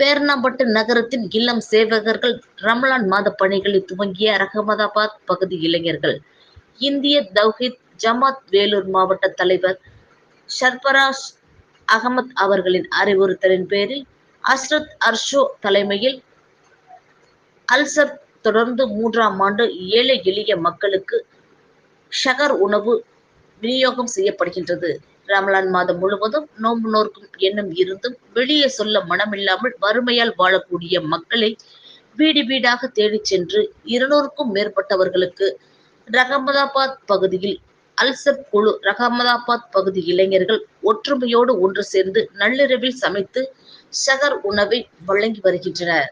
பேர்ணாம்பட்டு நகரத்தின் இல்லம் சேவகர்கள் ரமலான் மாத பணிகளை துவங்கிய அகமதாபாத் பகுதி இளைஞர்கள். இந்திய தௌஹித் ஜமாத் வேலூர் மாவட்ட தலைவர் ஷர்பராஸ் அகமத் அவர்களின் அறிவுறுத்தலின் பேரில் அஸ்ரத் அர்ஷோ தலைமையில் அல்சர் தொடர்ந்து மூன்றாம் ஆண்டு ஏழை எளிய மக்களுக்கு ஷகர் உணவு விநியோகம் செய்யப்படுகின்றது. ரமலான் மாதம் முழுவதும் நோன்பு நோர்க்கும் எண்ணம் இருந்தும் வெளியே சொல்ல மனமில்லாமல் வறுமையால் வாழக்கூடிய மக்களை வீடு வீடாக தேடிச் சென்று இருநூறுக்கும் மேற்பட்டவர்களுக்கு ரஹமதாபாத் பகுதியில் அல்சப் குழு ரஹமதாபாத் பகுதி இளைஞர்கள் ஒற்றுமையோடு ஒன்று சேர்ந்து நள்ளிரவில் சமைத்து ஷகர் உணவை வழங்கி வருகின்றனர்.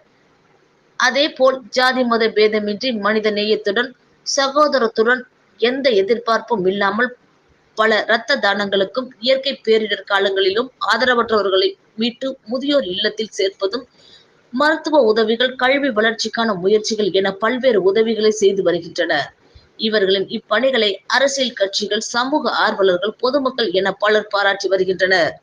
அதே போல் ஜாதி மத பேதமின்றி மனித நேயத்துடன் சகோதரத்துடன் எந்த எதிர்பார்ப்பும் இல்லாமல் பல இரத்த தானங்களுக்கும் இயற்கை பேரிடர் காலங்களிலும் ஆதரவற்றவர்களை மீட்டு முதியோர் இல்லத்தில் சேர்ப்பதும் மருத்துவ உதவிகள் கல்வி வளர்ச்சிக்கான முயற்சிகள் என பல்வேறு உதவிகளை செய்து வருகின்றனர் இவர்களின் இப்பணிகளை அரசியல் கட்சிகள் சமூக ஆர்வலர்கள் பொதுமக்கள் என பலர் பாராட்டி வருகின்றனர்.